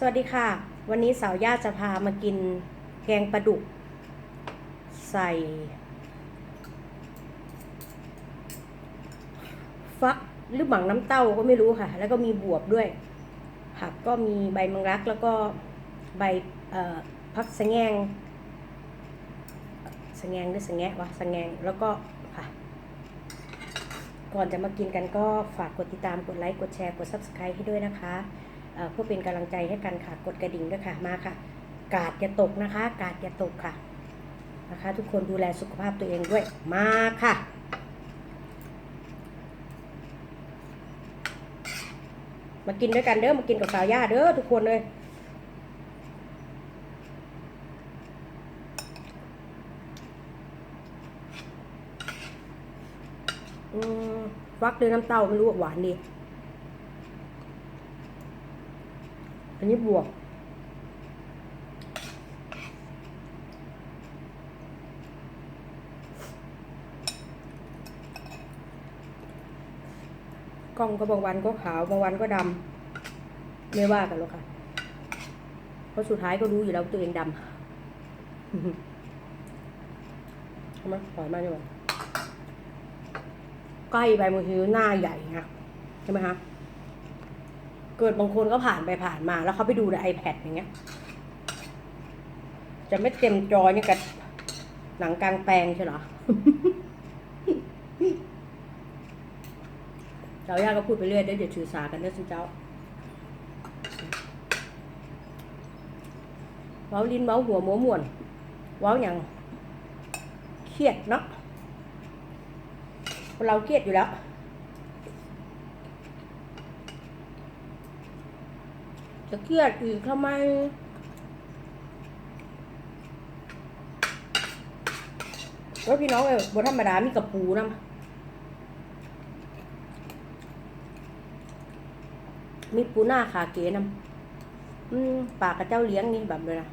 สวัสดีค่ะ วันนี้สาวย่าจะพามากินแกงปลาดุก ใส่ฟักหรือบังน้ำเต้าก็ไม่รู้ค่ะ แล้วก็มีบวบด้วย ผักก็มีใบมังรักแล้วก็ใบเอ่อพักสะแงงสะแงงหรือสะแงะวะสะแงงแล้วก็ค่ะ ก่อนจะมากินกันก็ฝากกดติดตามกดไลค์กดแชร์กด subscribe ให้ด้วยนะคะ เพื่อเป็นกำลังใจให้กันค่ะกดกระดิ่งด้วยค่ะมาค่ะ กาดอย่าตกนะคะ กาดอย่าตกค่ะนะคะ ทุกคนดูแลสุขภาพตัวเองด้วยมาค่ะมากินด้วยกันเด้อมากินกับสาวย่าเด้อทุกคนเลยฟักด้วยน้ำเต้าไม่รู้ว่าหวานดี อันนี้บวก กล้องก็บางวันก็ขาวบางวันก็ดำไม่ว่ากันหรอกค่ะ เพราะสุดท้ายก็รู้อยู่แล้วตัวเองดำทำไมปล่อยมาดีกว่าใกล้ไปบางทีหน้าใหญ่นะใช่ไหมคะ เกิดบางคนก็ผ่านไปผ่านมา แล้วเขาไปดูใน iPad อย่างเงี้ย จะไม่เต็มจอเนี่ยกับหนังกลางแปลงใช่หรอเจ้าย่าก็พูดไปเรื่อยเดี๋ยวเดี๋ยวถือสากันเด้อสิเจ้าเว้าลิ้นเว้าหัวหมัวม่วนเว้าอย่างเครียดเนาะเราเครียดอยู่แล้ว จะเครียดอีกทำไมว่าพี่น้องเออบนธรรมดามีกระปูนะมีปูหน้าขาเก๋นะอืมปลากระเจ้าเลี้ยงนี่แบบเลยนะ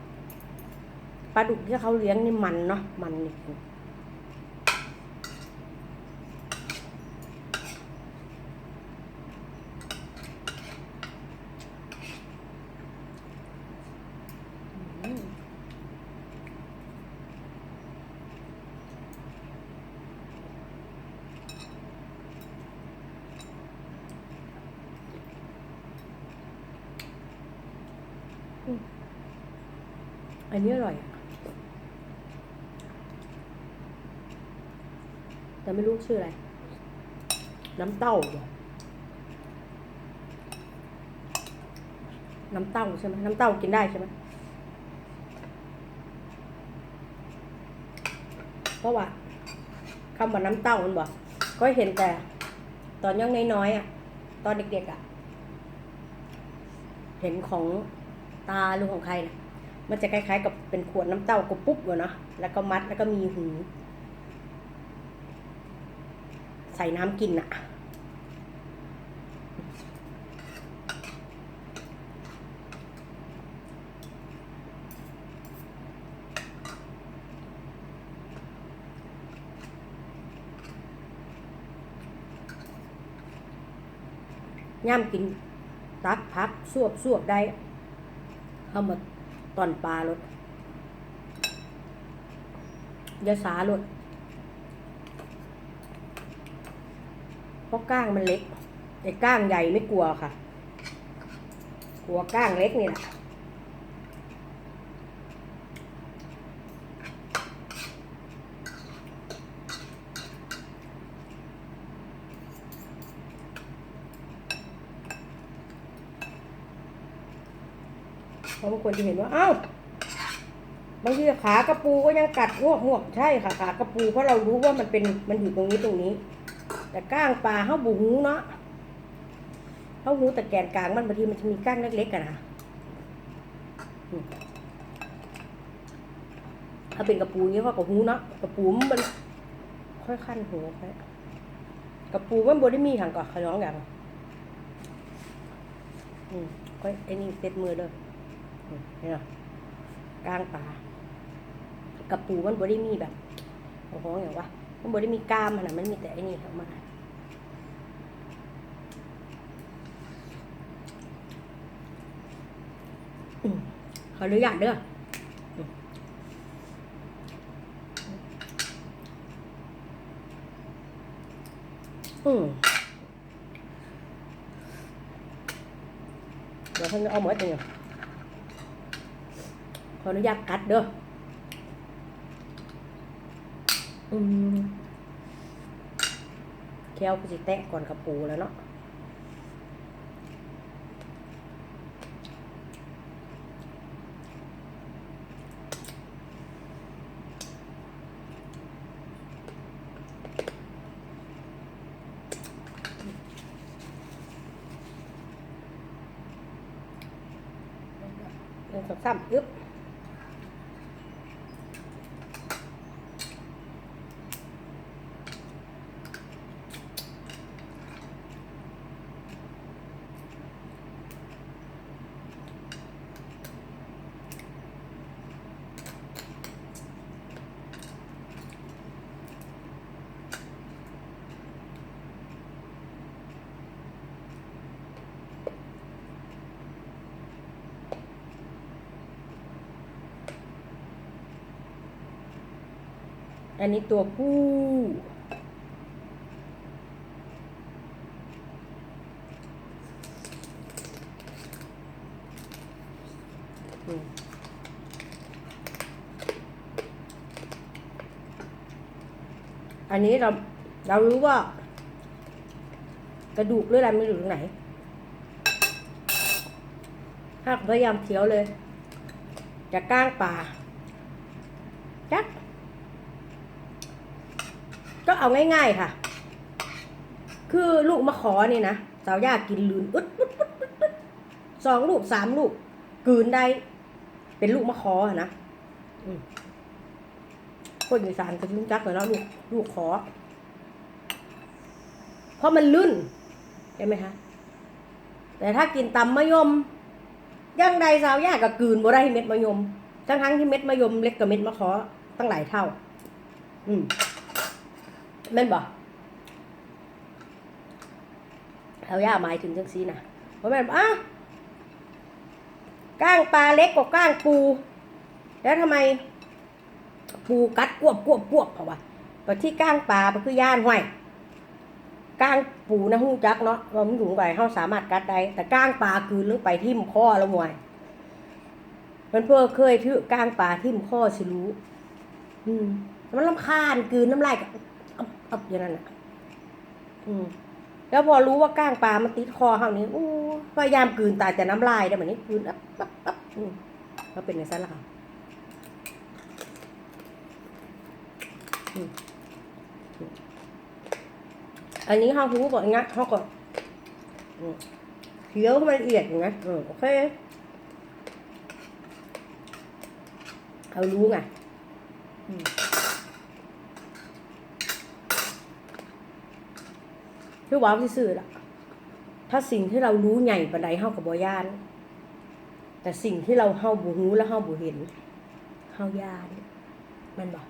ปลาดุกที่เขาเลี้ยงนี่มันเนาะ มันนี่ อืมอืม อันนี้อร่อย แต่ไม่รู้ชื่ออะไร น้ำเต้า น้ำเต้าใช่ไหมน้ำเต้ากินได้ใช่ไหมเพราะว่าคำว่าน้ำเต้ามันบอกก็เห็นแต่ตอนยังน้อยๆอะ ตอนเด็กๆอะ เห็นของตาหรือของใครนะ มันจะคล้ายๆ กับเป็นขวดน้ำเต้ากบปุ๊บเลยเนาะแล้วก็มัดแล้วก็มีหูใส่น้ำกินอะย่ำกิน ตักพักสวบสวบได้เอามา ตอนปลาลดยาสาลดเพราะก้างมันเล็กไอ้ก้างใหญ่ไม่กลัวค่ะ กลัวก้างเล็กนี่แหละเพราะบาง คนจะเห็นว่า เอ้า บางทีขากระปูก็ยังกัดงวกงวกใช่ค่ะขากระปูเพราะเรารู้ว่ามันเป็นมันอยู่ตรงนี้ตรงนี้ แต่ก้างปลาเขาบูหูเนาะเขาหูแต่แกนกลางมันบางทีมันจะมีก้างเล็กๆกันนะอืมถ้าเป็นกระปูนี้ก็กระหูเนาะกระปูมัน ค่อยขั้นหัวไปกระปูมันบได้มีหังก่อนขย้องอย่างอืมค่อยไอ้นี่เซ็ตมือเด้ออืม เนี่ยกลางปลากระปูมันบได้มีแบบโอ้โหอย่างวะมันบได้มีกล้ามขนาดมันมีแต่ไอ้นี่ออกมาขออนุญาตเด้ออืมอืมเดี๋ยวท่านจะเอาหมดเลย ออนุญาตกัดเด้ออืมแควก็สิแตะก่อนกับปูแล้วเนาะหนึ่งสองสามอึ๊บ อันนี้ตัวผู้ อันนี้เราเรารู้ว่า กระดูกหรืออะไรมันอยู่ตรงไหนถ้าพยายามเคี้ยวเลยจะก้างป่าจัก ก็ เอาง่ายๆค่ะ คือลูกมะขอนี่นะสาวยากินลืนอึดอึดอึดอึดสองลูกสามลูกกืนได้ เป็นลูกมะขออะนะอคนอีสานก็รู้จักเลยเนาะลูกลูกขอ เพราะมันลื่นใช่ไหมคะแต่ถ้ากินตำมะยมยังใดสาวยากกับกืนบ่ได้เม็ดมะยมทั้งทั้งที่เม็ดมะยมเล็กกว่าเม็ดมะขอตั้งหลายเท่า อืม แม่นบ่เขาย่าหมายถึงจังซีนะเพราะแม่นอะก้างปลาเล็กกว่าก้างปู แล้วทำไม ปูกัดกวบกวบกวบเพราะว่าแต่ที่ก้างปลามันคือย่านห้อยก้างปูนะหู้จักเนาะว่ามันอยู่ไปเขาสามารถกัดได้ แต่ก้างปลาคือลึกไปทิ่มข้อแล้วมวยมันเพื่อเคยถือก้างปลาทิ่มข้อสิรู้ อืมมันลำคาญกลืนน้ำลายกับ อับอย่างนั้นอะ อืม แล้วพอรู้ว่าก้างปลามันติดคอเขานี้อู้พยายามกืนตายแต่น้ำลายได้แบบนี้กืนอับอับอับอืมก็เป็นอย่างนั้นละค่ะอืมอันนี้เขารู้ก่อนงั้นเขาก็อืมเคี้ยวมันละเอียดอย่างนี้อืมโอเคเขารู้ไงอืม คือว้าวซื่อๆล่ะ ถ้าสิ่งที่เรารู้ใหญ่ปานใดเฮากับบ่ย่าน แต่สิ่งที่เราเฮาบ่รู้และเฮาบ่เห็นเฮาย่านมันบ่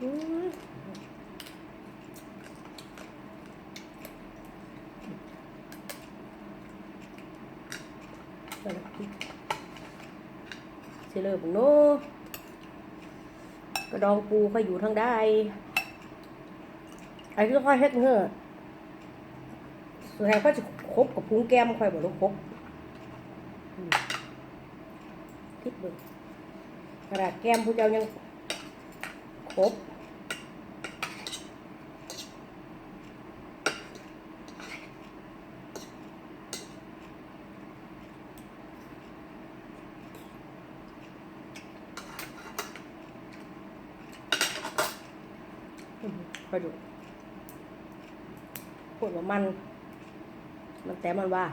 อืม สิเลิกบุงโนกระดองปูค่อยอยู่ทางได้ไอ้คือค่อยเฮ็ดเฮ้อสุดท้ายก็จะคบกับพุงแก้มค่อยบ่ลูกคบทิดเบิ่กระดาษแก้มผู้เจ้ายังครบ ปวดว่ามัน มันแต่มันว่า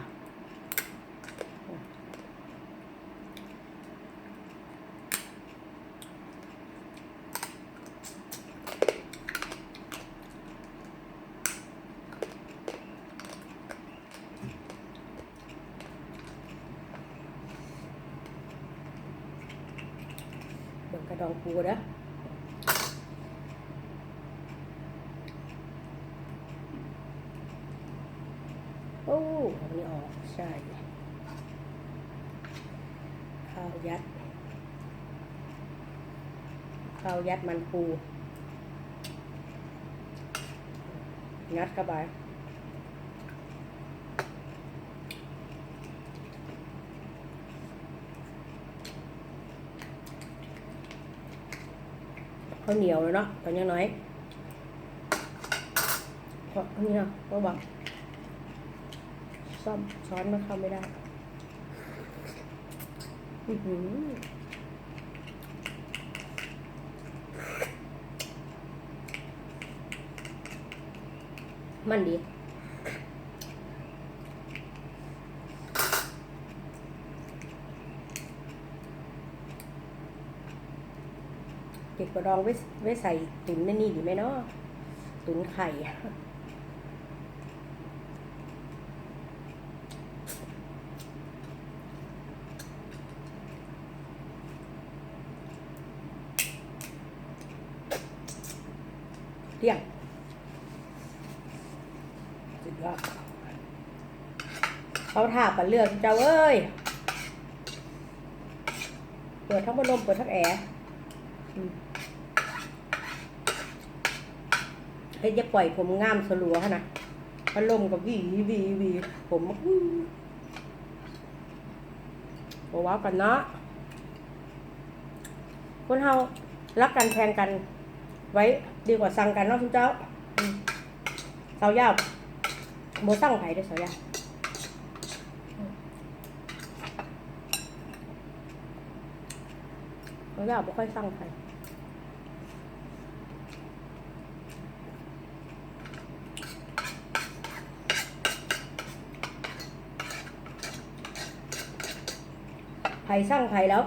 อระดองปูเด้อ โอ้อันนี้ออกใช่ข้าวยัดข้าวยัดมันปูงัดเข้าไปข้าวเหนียวเลยเนาะตอนยังน้อยเพราะนี่เนาะก็บอ ซ่อมช้อนมันเข้าไม่ได้อือหือมันดีเก็บกระดองไว้ไว้ใส่ตุ๋นนี่ดีไหมเนาะตุ๋นไข่อะเที่ยงสุด ยอดเขาถาปันเลือกเจ้าเอ้ย เปิดทั้งพัดลมเปิดทั้งแอร์เฮ้ยจะปล่อยผมง่ามสลัวขนาดพัดลมกับวีวีวีผมบอกว้าวกันเนาะคนเฮารักกันแทนกัน ไว้ดีกว่าสั่งกันเนาะคุณเจ้าอืมสาวยาว โบสั่งไผ่ด้วยสาวยาวสาวยาวบ่ค่อยสั่งไผ่ไผ่สั่งไผ่แล้ว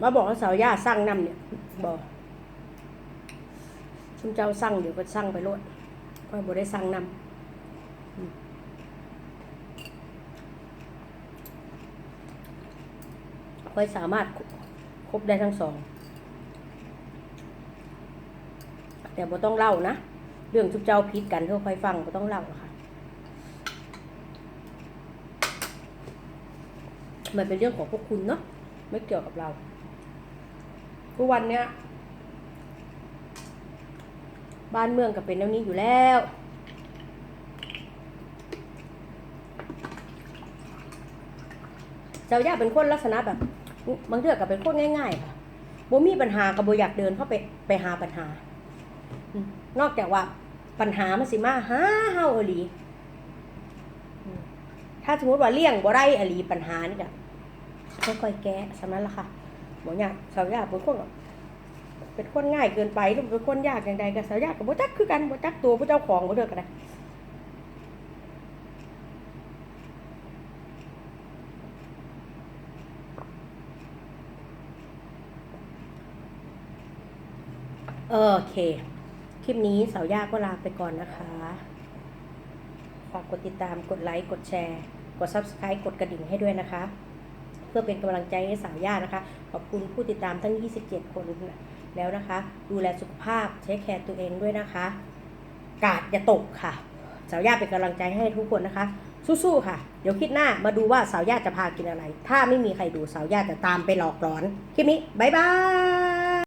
มาบอกว่าสาวยาสั่งนำเนี่ยบอกชุมเจ้าสั่งเดี๋ยวก็สั่งไปโลดก็บ่ได้สั่งนำอืม ค่อยสามารถครบได้ทั้งสอง แต่บ่ต้องเล่านะ เรื่องชุมเจ้าพิดกันเท่าค่อยฟังบ่ต้องเล่าค่ะ มันเป็นเรื่องของพวกคุณเนาะไม่เกี่ยวกับเราทุกวันเนี้ยบ้านเมืองก็เป็นแนวนี้อยู่แล้ว เจ้าย่าเป็นคนลักษณะแบบ บางเรื่องก็เป็นคนง่ายๆค่ะบ่มีปัญหากับบ่อยากเดินเข้าไปไปหาปัญหา นอกจากว่าปัญหามันสิมาหาเฮาอหลี ถ้าสมมติว่าเลี่ยงบ่ได้อหลีปัญหานี่ก็ค่อยๆแก้สำนั้นละค่ะบ่อยากเจ้าย่าเป็นคนเป็นคนง่ายเกินไปหรือเป็นคนยากอย่างใดกับสาวยากกับบ่จักคือกันบ่จักตัวผู้เจ้าของบ่เด้อกันนะโอ เค คลิปนี้สาวยาก็ลาไปก่อนนะคะ ฝากกดติดตาม กดไลค์ กดแชร์ กด Subscribe กดกระดิ่งให้ด้วยนะคะ เพื่อเป็นกำลังใจให้สาวยานะคะ ขอบคุณผู้ติดตามทั้ง 27 คนแล้วนะคะ ดูแลสุขภาพเช็คแคร์ตัวเองด้วยนะคะ กาดอย่าตกค่ะ สาวยาเป็นกำลังใจให้ทุกคนนะคะ สู้ๆค่ะ เดี๋ยวคลิดหน้ามาดูว่าสาวยาจะพากินอะไร ถ้าไม่มีใครดูสาวยาจะตามไปหลอกหลอน คลิปนี้บ๊ายบาย